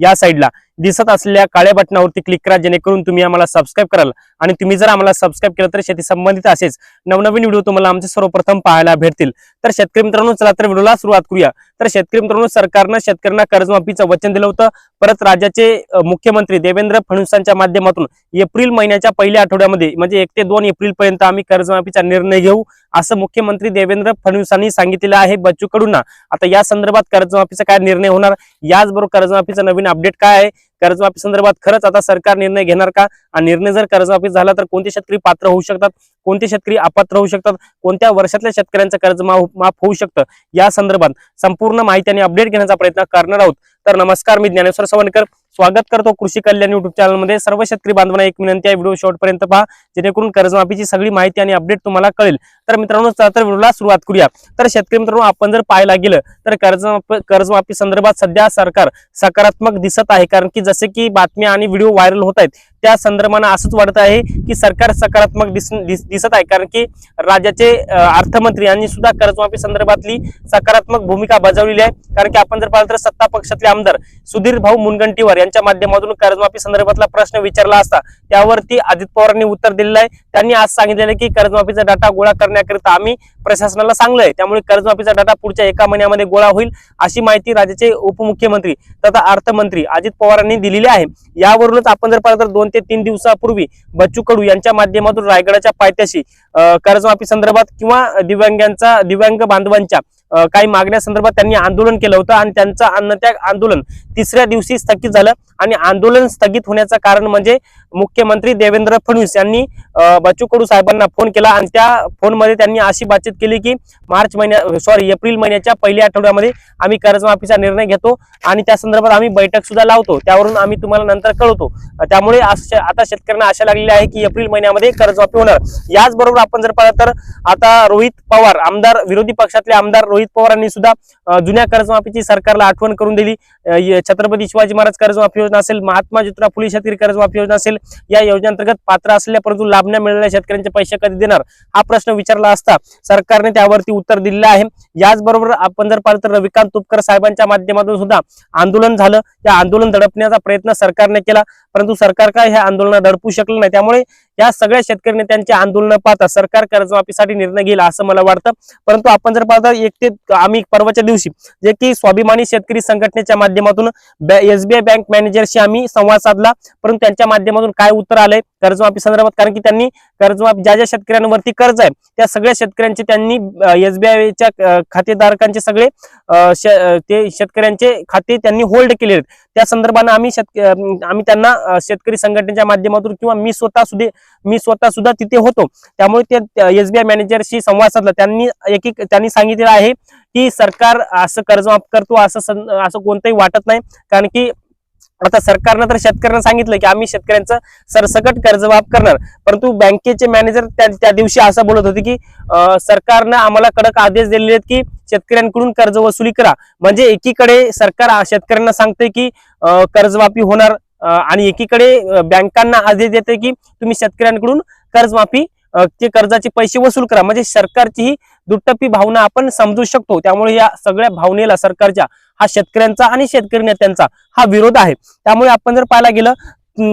या साईडला. दिसत असलेल्या काळ्या बटनावरती क्लिक करा जेणेकरून तुम्ही आम्हाला सबस्क्राईब कराल. आणि तुम्ही जर आम्हाला सबस्क्राईब केलं तर शेती संबंधित असेच नवनवीन व्हिडिओ तुम्हाला आमचे सर्वप्रथम पाहायला भेटतील. तर शेतकरी मित्रांनो चला तर व्हिडिओला सुरुवात करूया. तर शेतकरी मित्रांनो सरकारनं शेतकऱ्यांना कर्जमाफीचं वचन दिलं होतं. परत राज्याचे मुख्यमंत्री देवेंद्र फडणवीसांच्या माध्यमातून एप्रिल महिन्याच्या पहिल्या आठवड्यामध्ये म्हणजे एक ते दोन एप्रिल पर्यंत आम्ही कर्जमाफीचा निर्णय घेऊ असं मुख्यमंत्री देवेंद्र फडणवीसांनी सांगितलेलं आहे बच्चू कडूंना. आता या संदर्भात कर्जमाफीचा काय निर्णय होणार? याचबरोबर कर्जमाफीचा नवीन अपडेट काय आहे? कर्जमाफी संदर्भात खरंच आता सरकार निर्णय घेणार का? आणि निर्णय जर कर्जमाफी झाला तर कोणते शेतकरी पात्र होऊ शकतात? कोणते शेतकरी अपात्र होऊ शकतात? कोणत्या वर्षातल्या शेतकऱ्यांचं कर्ज माफ माफ होऊ शकतं? या संदर्भात संपूर्ण माहिती आणि अपडेट घेण्याचा प्रयत्न करणार आहोत. तर नमस्कार मी ज्ञानेश्वर सवणकर स्वागत करतो कृषी कल्याण युट्यूब चॅनलमध्ये सर्व शेतकरी बांधवांना एक विनंती आहे व्हिडिओ शॉर्टपर्यंत पहा जेणेकरून कर्जमाफीची सगळी माहिती आणि अपडेट तुम्हाला कळेल. तर मित्रांनो तर व्हिडिओला सुरुवात करूया. तर शेतकरी मित्रांनो आपण जर पाहायला गेलं तर कर्ज कर्जमाफी संदर्भात सध्या सरकार सकारात्मक दिसत आहे. कारण की जसे की बातम्या आणि व्हिडिओ व्हायरल होत आहेत त्या संदर्भानं असंच वाटत आहे की सरकार सकारात्मक दिस, दिस- दिसत आहे. कारण की राज्याचे अर्थमंत्री यांनी सुद्धा कर्जमाफी संदर्भातली सकारात्मक भूमिका बजावलेली आहे. कारण की आपण जर पाहिलं तर सत्ता पक्षातले आमदार सुधीर भाऊ मुनगंटीवार यांच्या माध्यमातून कर्जमाफी संदर्भातला प्रश्न विचारला असता त्यावरती अजित पवारांनी उत्तर दिलेलं आहे त्यांनी आज सांगितलेलं की कर्जमाफीचा डाटा गोळा करण्याकरिता आम्ही प्रशासनाला सांगलंय. त्यामुळे कर्जमाफीचा डाटा पुढच्या एका महिन्यामध्ये गोळा होईल अशी माहिती राज्याचे उपमुख्यमंत्री तथा अर्थमंत्री अजित पवारांनी दिलेली आहे. यावरूनच आपण जर पाहिलं तर दोन ते तीन दिवसापूर्वी बच्चू कडू यांच्या माध्यमातून रायगडाच्या पायथ्याशी कर्जमाफी संदर्भात किंवा दिव्यांगांचा दिव्यांग बांधवांच्या काही मागण्या संदर्भात त्यांनी आंदोलन केलं होतं आणि त्यांचं अन्नत्याग आंदोलन तिसऱ्या दिवशी स्थगित झालं. आणि आंदोलन स्थगित होण्याचं कारण म्हणजे मुख्यमंत्री देवेंद्र फडणवीस यांनी बच्चू कडू साहेबांना फोन केला आणि त्या फोनमध्ये त्यांनी अशी बातचीत केली की मार्च महिन्या सॉरी एप्रिल महिन्याच्या पहिल्या आठवड्यामध्ये आम्ही कर्जमाफीचा निर्णय घेतो आणि त्या संदर्भात आम्ही बैठक सुद्धा लावतो. त्यावरून आम्ही तुम्हाला नंतर कळवतो. त्यामुळे आता शेतकऱ्यांना आशा लागलेली आहे की एप्रिल महिन्यामध्ये कर्जमाफी होणार. याचबरोबर आपण जर पाहिलं तर आता रोहित पवार आमदार विरोधी पक्षातले आमदार रोहित पवारांनी सुद्धा जुन्या कर्जमाफीची सरकारला आठवण करून दिली. छत्रपती शिवाजी महाराज कर्जमाफी योजना असेल महात्मा ज्योतिराव फुले शेतकरी कर्जमाफी योजना असेल या योजनेअंतर्गत पात्र असलेल्या परंतु लाभ न मिळालेल्या शेतकऱ्यांचे पैसे कधी देणार? हा प्रश्न विचारला असता सरकारने त्यावरती उत्तर दिलेलं आहे. याचबरोबर आपण जर पाहिलं तर रविकांत तुपकर साहेबांच्या माध्यमातून सुद्धा आंदोलन झालं. या आंदोलन दडपण्याचा प्रयत्न सरकारने केला. परंतु सरकार काय हे आंदोलन दडपू शकलं नाही. त्यामुळे या सगळ्या शेतकरी नेत्यांची आंदोलन पाहता सरकार कर्जमाफीसाठी निर्णय घेईल असं मला वाटतं. परंतु आपण जर पाहता एक ते आम्ही परवाच्या दिवशी जे की स्वाभिमानी शेतकरी संघटनेच्या माध्यमातून एसबीआय बँक मॅनेजरशी आम्ही संवाद साधला. परंतु त्यांच्या माध्यमातून काय उत्तर आलंय? कर्जमाफी संदर्भात कारण की त्यांनी कर्जमाफी ज्या ज्या शेतकऱ्यांवरती कर्ज आहे त्या सगळ्या शेतकऱ्यांचे त्यांनी एसबीआयच्या खातेधारकांचे सगळे ते शेतकऱ्यांचे खाते त्यांनी होल्ड केले आहेत. त्या संदर्भानं आम्ही शेतक आम्ही त्यांना शेतकरी संघटनेच्या माध्यमातून किंवा मी स्वतः सुद्धा मी स्वतः सुद्धा तिथे होतो. त्यामुळे ते एसबीआय मॅनेजरशी संवाद साधला. त्यांनी एक एक त्यांनी सांगितलेलं आहे की सरकार असं कर्जमाफ करतो असं असं कोणतंही वाटत नाही. कारण की आता सरकारनं तर शेतकऱ्यांना सांगितलं की आम्ही शेतकऱ्यांचं सरसकट कर्जमाफ करणार. परंतु बँकेचे मॅनेजर त्या त्या दिवशी असं बोलत होते की सरकारनं आम्हाला कडक आदेश दिलेले आहेत की शेतकऱ्यांकडून कर्ज वसुली करा. म्हणजे एकीकडे सरकार शेतकऱ्यांना सांगते की कर्जमाफी होणार आणि एकीकडे बँकांना आदेश देते की तुम्ही शेतकऱ्यांकडून कर्जमाफी ते कर्जाचे पैसे वसूल करा. म्हणजे सरकारची ही दुटप्पी भावना आपण समजू शकतो. त्यामुळे या सगळ्या भावनेला सरकारच्या हा शेतकऱ्यांचा आणि शेतकरी नेत्यांचा हा विरोध आहे. त्यामुळे आपण जर पाहायला गेलं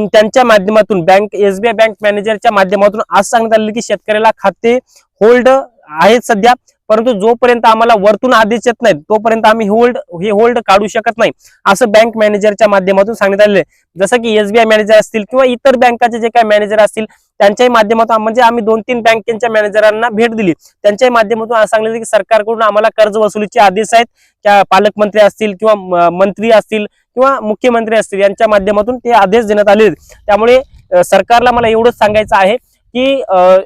त्यांच्या माध्यमातून बँक एसबीआय बँक मॅनेजरच्या माध्यमातून आज सांगण्यात आलेलं की शेतकऱ्याला खाते होल्ड आहेत सध्या परंतु जोपर्यंत आम्हाला वरतून आदेश येत नाहीत तोपर्यंत आम्ही होल्ड हे होल्ड काढू शकत नाही असं बँक मॅनेजरच्या माध्यमातून सांगण्यात आलेलं आहे. जसं की एसबीआय मॅनेजर असतील किंवा इतर बँकाचे जे काही मॅनेजर असतील त्यांच्याही माध्यमातून म्हणजे आम्ही दोन तीन बँकेच्या मॅनेजरांना भेट दिली. त्यांच्याही माध्यमातून असं की सरकारकडून आम्हाला कर्ज वसुलीचे आदेश आहेत. त्या पालकमंत्री असतील किंवा म- मंत्री असतील किंवा मुख्यमंत्री असतील यांच्या माध्यमातून ते आदेश देण्यात आले आहेत. त्यामुळे सरकारला मला एवढंच सांगायचं आहे की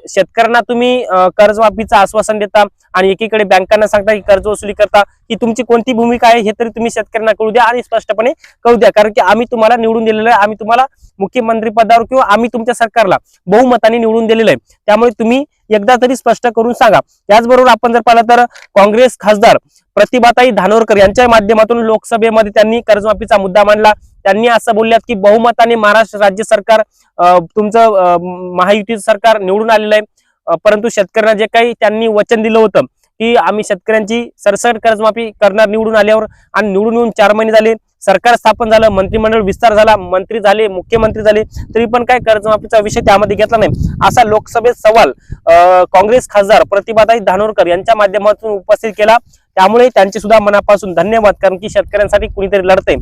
शेतकऱ्यांना तुम्ही कर्जमाफीचं आश्वासन देता आणि एकीकडे बँकांना सांगता की कर्ज वसुली करता की तुमची कोणती भूमिका आहे हे तरी तुम्ही शेतकऱ्यांना कळू द्या आणि स्पष्टपणे कळू द्या. कारण की आम्ही तुम्हाला निवडून दिलेलं आहे. आम्ही तुम्हाला मुख्यमंत्री पदावर किंवा आम्ही तुमच्या सरकारला बहुमताने निवडून दिलेलं आहे. त्यामुळे तुम्ही एकदा तरी स्पष्ट करून सांगा. त्याचबरोबर आपण जर पाहिलं तर काँग्रेस खासदार प्रतिभाताई धानोरकर यांच्या माध्यमातून लोकसभेमध्ये त्यांनी कर्जमाफीचा मुद्दा मांडला. त्यांनी असं बोलल्यात की बहुमताने महाराष्ट्र राज्य सरकार अं, तुमचं महायुतीचं सरकार निवडून आलेलं आहे. परंतु शेतकऱ्यांना जे काही त्यांनी वचन दिलं होतं की आम्ही शेतकऱ्यांची सरसर कर्जमाफी करणार निवडून आल्यावर आणि निवडून येऊन चार महिने झाले. सरकार स्थापन झालं मंत्रिमंडळ विस्तार झाला मंत्री झाले मुख्यमंत्री झाले तरी पण काय कर्जमाफीचा विषय त्यामध्ये घेतला नाही. असा लोकसभेत सवाल अं, काँग्रेस खासदार प्रतिभाताई धानोरकर यांच्या माध्यमातून उपस्थित केला. त्यामुळे त्यांचे सुद्धा मनापासून धन्यवाद कारण की शेतकऱ्यांसाठी कुणीतरी लढते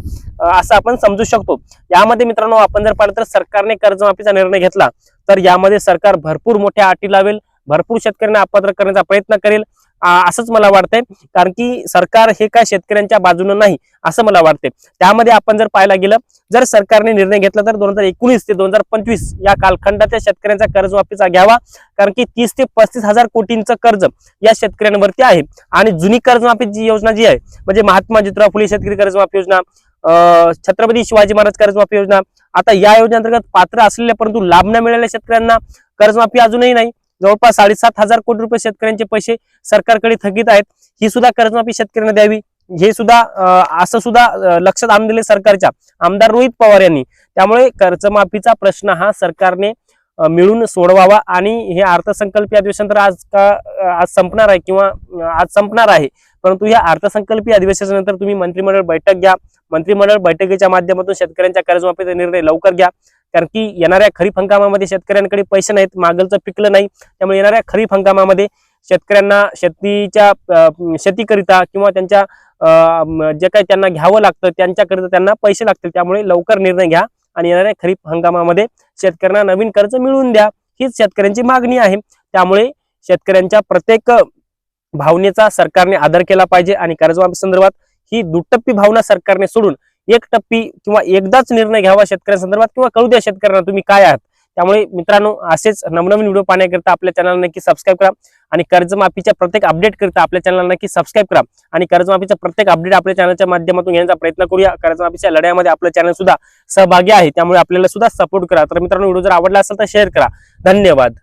असं आपण समजू शकतो. यामध्ये मित्रांनो आपण जर पाहिलं तर सरकारने कर्जमाफीचा निर्णय घेतला तर यामध्ये सरकार भरपूर मोठ्या अटी लावेल भरपूर शेतकऱ्यांना अपात्र करण्याचा प्रयत्न करेल. असंच मला वाटतंय. कारण की सरकार हे काय शेतकऱ्यांच्या बाजूनं नाही असं मला वाटतंय. त्यामध्ये आपण जर पाहायला गेलं जर सरकारने निर्णय घेतला तर दोन हजार एकोणीस ते दोन हजार पंचवीस या कालखंडाच्या शेतकऱ्यांचा कर्जमाफीचा घ्यावा. कारण की तीस ते पस्तीस हजार कोटींचं कर्ज या शेतकऱ्यांवरती आहे. आणि जुनी कर्जमाफीची योजना जी आहे म्हणजे महात्मा ज्योतिराव फुले शेतकरी कर्जमाफी योजना अं, छत्रपती शिवाजी महाराज कर्जमाफी योजना आता या योजनेअंतर्गत पात्र असलेल्या परंतु लाभ न मिळालेल्या शेतकऱ्यांना कर्जमाफी अजूनही नाही. जवळपास साडेसात हजार कोटी रुपये शेतकऱ्यांचे पैसे सरकारकडे थकीत आहेत. ही सुद्धा कर्जमाफी शेतकऱ्यांना द्यावी. हे सुद्धा असं सुद्धा लक्षात आणून दिले सरकारच्या. आमदार रोहित पवार यांनी. त्यामुळे कर्जमाफीचा प्रश्न हा सरकारने मिळून सोडवावा आणि हे अर्थसंकल्पीय अधिवेशन तर आज का आज संपणार आहे किंवा आज संपणार आहे. परंतु या अर्थसंकल्पीय अधिवेशनानंतर तुम्ही मंत्रिमंडळ बैठक घ्या. मंत्रिमंडळ बैठकीच्या माध्यमातून शेतकऱ्यांच्या कर्जमाफीचा निर्णय लवकर घ्या. कारण की येणाऱ्या खरीप हंगामामध्ये शेतकऱ्यांकडे पैसे नाहीत मागलचं पिकलं नाही त्यामुळे येणाऱ्या खरीप हंगामामध्ये शेतकऱ्यांना शेतीच्या शेतीकरिता किंवा त्यांच्या जे काही त्यांना घ्यावं लागतं त्यांच्याकरिता त्यांना पैसे लागतील. त्यामुळे लवकर निर्णय घ्या आणि येणाऱ्या खरीप हंगामामध्ये शेतकऱ्यांना नवीन कर्ज मिळवून द्या. हीच शेतकऱ्यांची मागणी आहे. त्यामुळे शेतकऱ्यांच्या प्रत्येक भावनेचा सरकारने आदर केला पाहिजे आणि कर्जमाफी संदर्भात ही दुटप्पी भावना सरकारने सोडून एक टप्पी किंवा एकदाच निर्णय घ्यावा शेतकऱ्यांसंदर्भात किंवा कळू द्या शेतकऱ्यांना तुम्ही काय आहात. त्यामुळे मित्रांनो असेच नवनवीन व्हिडिओ पाहण्याकरिता आपल्या चॅनल नक्की सबस्क्राईब करा आणि कर्जमाफीच्या प्रत्येक अपडेट करता आपल्या चॅनल नक्की सबस्क्राईब करा आणि कर्जमाफीचा प्रत्येक अपडेट आपल्या चॅनलच्या माध्यमातून घेण्याचा प्रयत्न करूया. कर्जमाफीच्या लढ्यामध्ये आपलं चॅनल सुद्धा सहभागी आहे त्यामुळे आपल्याला सुद्धा सपोर्ट करा. तर मित्रांनो व्हिडिओ जर आवडला असेल तर शेअर करा. धन्यवाद.